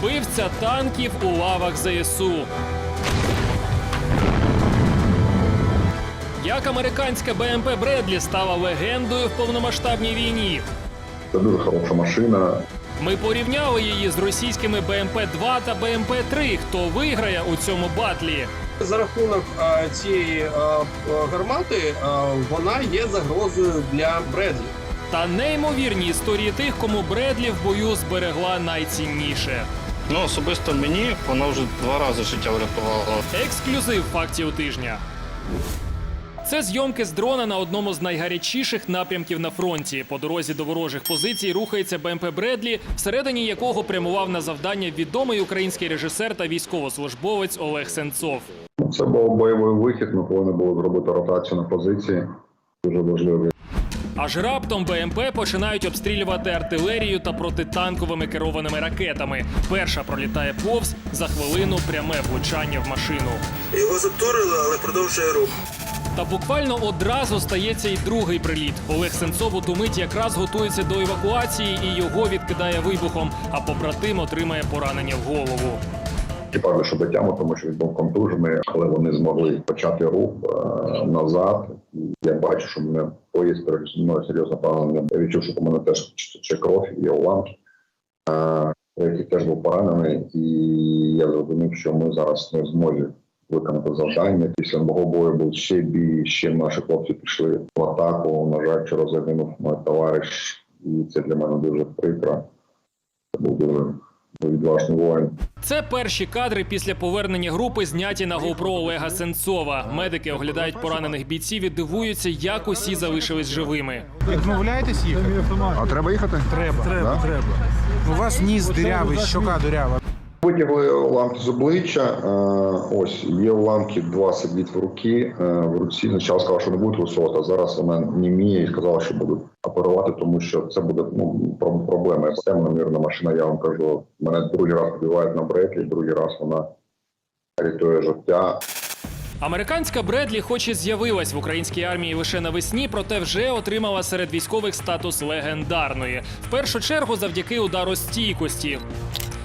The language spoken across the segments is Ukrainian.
вбивця танків у лавах ЗСУ. Як американська БМП Бредлі стала легендою в повномасштабній війні? Це дуже хороша машина. Ми порівняли її з російськими БМП-2 та БМП-3. Хто виграє у цьому батлі? За рахунок а, цієї а, а, гармати а, вона є загрозою для Бредлі. Та неймовірні історії тих, кому Бредлі в бою зберегла найцінніше. Ну, особисто мені вона вже два рази життя врятувала. Ексклюзив фактів тижня. Це зйомки з дрона на одному з найгарячіших напрямків на фронті. По дорозі до ворожих позицій рухається БМП Бредлі, всередині якого прямував на завдання відомий український режисер та військовослужбовець Олег Сенцов. Це був бойовий вихід. Ми повинні були зробити ротацію на позиції. Дуже важливий. Аж раптом БМП починають обстрілювати артилерію та протитанковими керованими ракетами. Перша пролітає повз за хвилину пряме влучання в машину. Його затурили, але продовжує рух. Та буквально одразу стається і другий приліт. Олег Сенцов у ту мить якраз готується до евакуації і його відкидає вибухом, а побратим отримає поранення в голову. Екіпажу дотягнув, тому що він був контужений, але вони змогли почати рух е, назад. Я бачу, що мене поїзд мною серйозно поранення. Я відчув, що по мене теж ще кров і уламки. Е, який теж був поранений, і я зрозумів, що ми зараз не зможемо виконати завдання. Після мого бою був ще бій, ще наші хлопці пішли в атаку. На жаль, вчора загинув мій товариш, і це для мене дуже прикро. Це був дуже відважний воїн. Це перші кадри після повернення групи, зняті на GoPro Олега Сенцова. Медики оглядають поранених бійців і дивуються, як усі залишились живими. Відмовляєтесь їхати? А треба їхати? Треба. Треба, Да? треба. У вас ніс дирявий, щока дирява. Витягли уламки з обличчя. е, Ось є уламки, два сидять в руки. е, В руці спочатку сказала, що не буде висоти, а зараз вона німіє і сказала, що будуть оперувати, тому що це буде ну про- проблема. Системна мирна машина. Я вам кажу, мене другий раз побивають на бреки, другий раз вона рятує життя. Американська Бредлі, хоч і з'явилась в українській армії лише навесні, проте вже отримала серед військових статус легендарної. В першу чергу завдяки удару стійкості.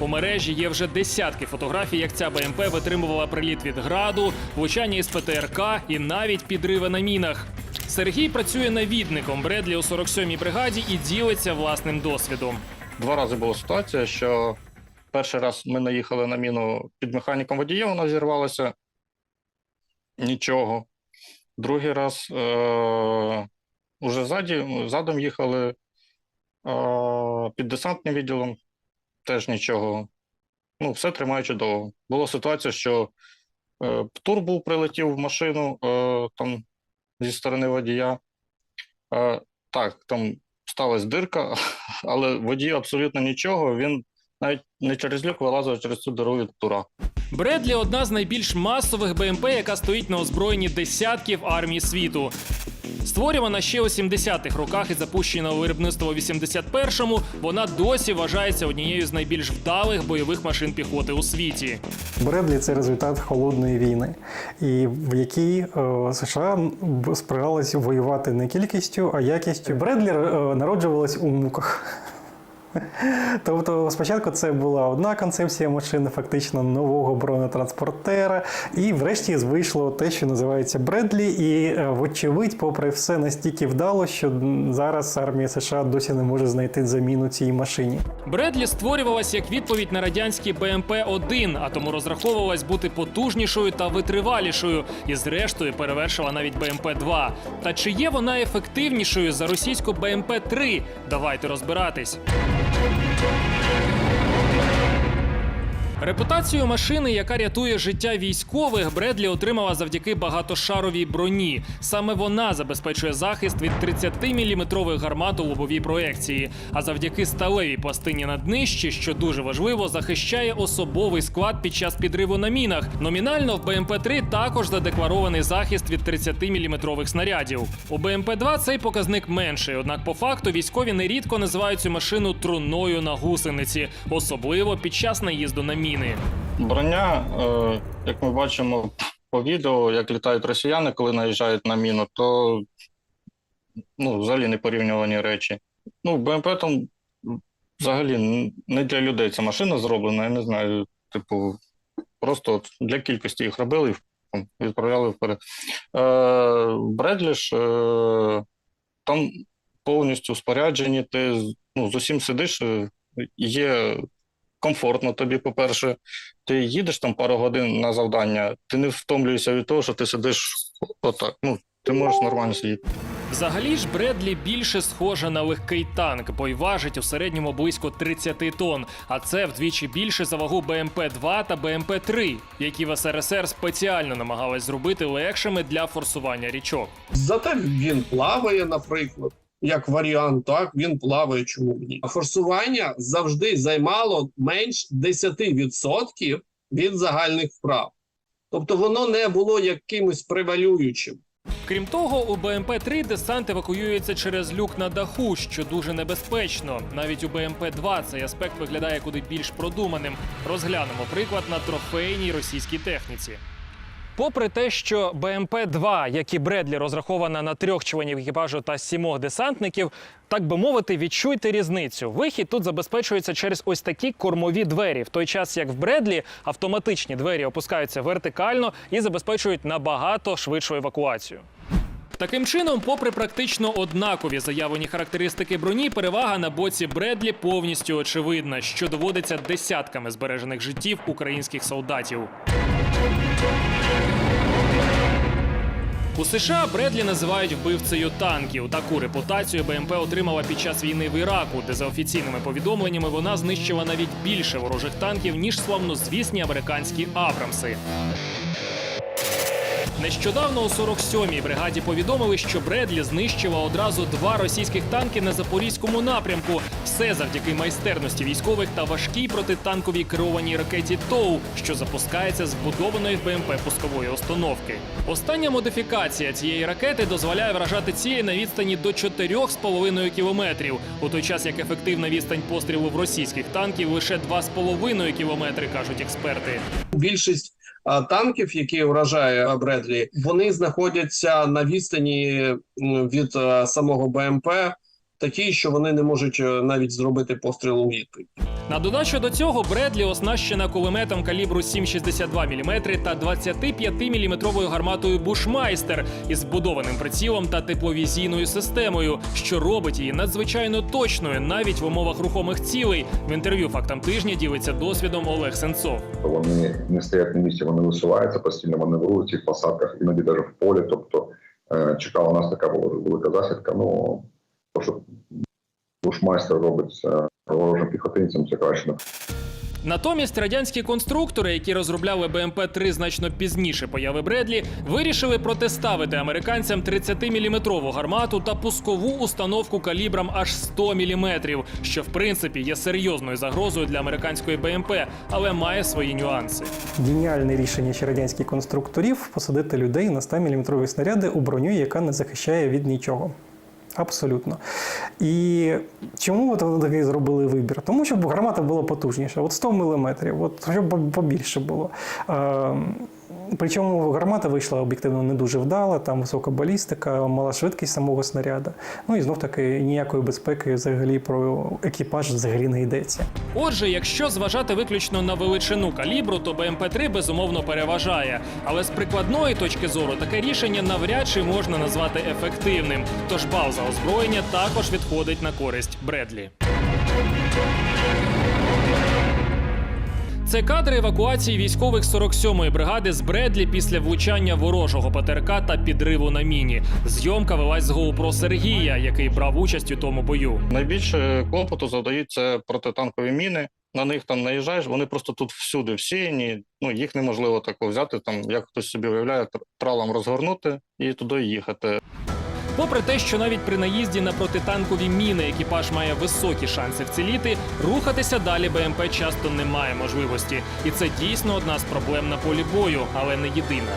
У мережі є вже десятки фотографій, як ця БМП витримувала приліт від граду, влучання із ПТРК і навіть підриви на мінах. Сергій працює навідником Бредлі у 47-й бригаді і ділиться власним досвідом. Два рази була ситуація, що перший раз ми наїхали на міну під механіком водія, вона зірвалася. Нічого. Другий раз е- уже ззаді, задом їхали е- під десантним відділом, теж нічого. Ну, все тримає чудово. Була ситуація, що е- птур був прилетів в машину е- там, зі сторони водія. Е- так, там сталася дирка, але водій абсолютно нічого. Він навіть не через люк вилазив через цю дорогу від тура. Бредлі одна з найбільш масових БМП, яка стоїть на озброєнні десятків армій світу. Створювана ще у 70-х роках і запущена у виробництво у 81-му, вона досі вважається однією з найбільш вдалих бойових машин піхоти у світі. Бредлі це результат холодної війни, і в якій е, США спирались воювати не кількістю, а якістю. Бредлі е, народжувалась у муках. Тобто, спочатку це була одна концепція машини, фактично нового бронетранспортера, і врешті вийшло те, що називається Бредлі. І, е, вочевидь, попри все, настільки вдало, що зараз армія США досі не може знайти заміну цій машині. Бредлі створювалась як відповідь на радянський БМП-1, а тому розраховувалась бути потужнішою та витривалішою, і зрештою перевершила навіть БМП-2. Та чи є вона ефективнішою за російську БМП-3? Давайте розбиратись. Репутацію машини, яка рятує життя військових, Бредлі отримала завдяки багатошаровій броні. Саме вона забезпечує захист від 30-мм гармат у лобовій проекції. А завдяки сталевій пластині на днищі, що дуже важливо, захищає особовий склад під час підриву на мінах. Номінально в БМП-3 також задекларований захист від 30-мм снарядів. У БМП-2 цей показник менший, однак по факту військові нерідко називають цю машину труною на гусениці, особливо під час наїзду на міни. Броня, е, як ми бачимо по відео, як літають росіяни, коли наїжджають на міну, то ну, взагалі не порівнювані речі. Ну, БМП там взагалі не для людей ця машина зроблена, я не знаю, типу, просто для кількості їх робили і відправляли вперед. Е, Бредлі ж е, там повністю споряджені, ти ну, з усім сидиш, е, є комфортно тобі, по-перше, ти їдеш там пару годин на завдання, ти не втомлюєшся від того, що ти сидиш отак. Ну, ти можеш нормально сидіти. Взагалі ж Бредлі більше схожа на легкий танк, бо й важить у середньому близько 30 тонн. А це вдвічі більше за вагу БМП-2 та БМП-3, які в СРСР спеціально намагались зробити легшими для форсування річок. Зате він плаває, наприклад. Як варіант, так він плаває, чому б ні. Форсування завжди займало менш 10% від загальних вправ. Тобто воно не було якимось превалюючим. Крім того, у БМП-3 десант евакуюється через люк на даху, що дуже небезпечно. Навіть у БМП-2 цей аспект виглядає куди більш продуманим. Розглянемо приклад на трофейній російській техніці. Попри те, що БМП-2, як і Бредлі, розрахована на трьох членів екіпажу та сімох десантників, так би мовити, відчуйте різницю. Вихід тут забезпечується через ось такі кормові двері, в той час як в Бредлі автоматичні двері опускаються вертикально і забезпечують набагато швидшу евакуацію. Таким чином, попри практично однакові заявлені характеристики броні, перевага на боці Бредлі повністю очевидна, що доводиться десятками збережених життів українських солдатів. У США Бредлі називають вбивцею танків. Таку репутацію БМП отримала під час війни в Іраку, де за офіційними повідомленнями вона знищила навіть більше ворожих танків ніж славнозвісні американські Абрамси. Нещодавно у 47-й бригаді повідомили, що Бредлі знищила одразу два російських танки на запорізькому напрямку. Все завдяки майстерності військових та важкій протитанковій керованій ракеті ТОУ, що запускається з вбудованої в БМП пускової установки. Остання модифікація цієї ракети дозволяє вражати цілі на відстані до 4,5 кілометрів, у той час як ефективна відстань пострілу в російських танків лише 2,5 кілометри, кажуть експерти. Більшість танків, які вражає Бредлі, вони знаходяться на відстані від самого БМП, такі, що вони не можуть е, навіть зробити постріл у відповідь. На додачу до цього Бредлі оснащена кулеметом калібру 7,62 мм та 25-мм гарматою Бушмайстер із збудованим прицілом та тепловізійною системою, що робить її надзвичайно точною навіть в умовах рухомих цілей. В інтерв'ю фактам тижня ділиться досвідом Олег Сенцов. Вони не стоять на місці, вони висуваються, постійно маневрують в посадках, іноді навіть в полі. Тобто е, чекала нас така велика засідка. Ну що бушмайстер робить ворожим піхотинцям, це краще Натомість радянські конструктори, які розробляли БМП-3 значно пізніше появи Бредлі, вирішили протиставити американцям 30-мм гармату та пускову установку калібром аж 100 мм, що в принципі є серйозною загрозою для американської БМП, але має свої нюанси. Геніальне рішення ще радянських конструкторів посадити людей на 100-мм снаряди у броню, яка не захищає від нічого. Абсолютно. І чому от вони такий зробили вибір? Тому що гармата була потужніша, от 100 мм, от щоб побільше було. Причому гармата вийшла об'єктивно не дуже вдала, там висока балістика, мала швидкість самого снаряда. Ну і знов таки ніякої безпеки взагалі про екіпаж взагалі не йдеться. Отже, якщо зважати виключно на величину калібру, то БМП-3 безумовно переважає. Але з прикладної точки зору таке рішення навряд чи можна назвати ефективним. Тож бал за озброєння також відходить на користь Бредлі. Це кадри евакуації військових 47-ї бригади з Бредлі після влучання ворожого ПТРК та підриву на міні. Зйомка велась з GoPro Сергія, який брав участь у тому бою. Найбільше клопоту завдають це протитанкові міни. На них там наїжджаєш, вони просто тут всюди всіяні. Ну їх неможливо тако взяти. Там як хтось собі уявляє, тр- тралом розгорнути і туди їхати. Попри те, що навіть при наїзді на протитанкові міни екіпаж має високі шанси вціліти, рухатися далі БМП часто не має можливості, і це дійсно одна з проблем на полі бою, але не єдина.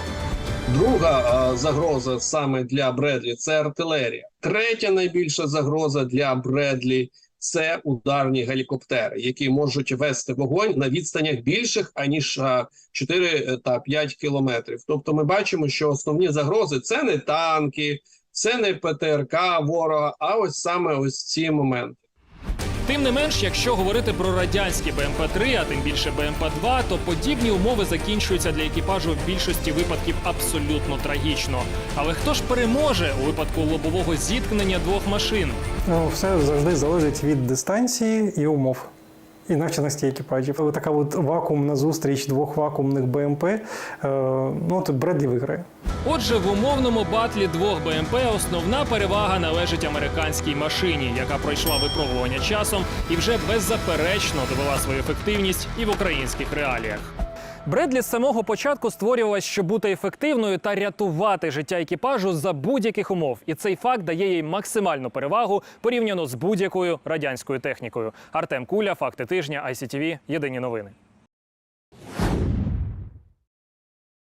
Друга загроза саме для Бредлі це артилерія. Третя найбільша загроза для Бредлі це ударні гелікоптери, які можуть вести вогонь на відстанях більших аніж е, 4 та 5 кілометрів. Тобто, ми бачимо, що основні загрози це не танки, це не ПТРК ворога, а ось саме ось ці моменти. Тим не менш, якщо говорити про радянські БМП-3, а тим більше БМП-2, то подібні умови закінчуються для екіпажу в більшості випадків абсолютно трагічно. Але хто ж переможе у випадку лобового зіткнення двох машин? Ну, все завжди залежить від дистанції і умов. І навченості екіпажів. Така от вакуумна зустріч двох вакуумних БМП. Е, ну, тут Бредлі виграє. Отже, в умовному батлі двох БМП основна перевага належить американській машині, яка пройшла випробування часом і вже беззаперечно довела свою ефективність і в українських реаліях. Бредлі з самого початку створювалась, щоб бути ефективною та рятувати життя екіпажу за будь-яких умов. І цей факт дає їй максимальну перевагу порівняно з будь-якою радянською технікою. Артем Куля, факти тижня, ICTV, Єдині новини.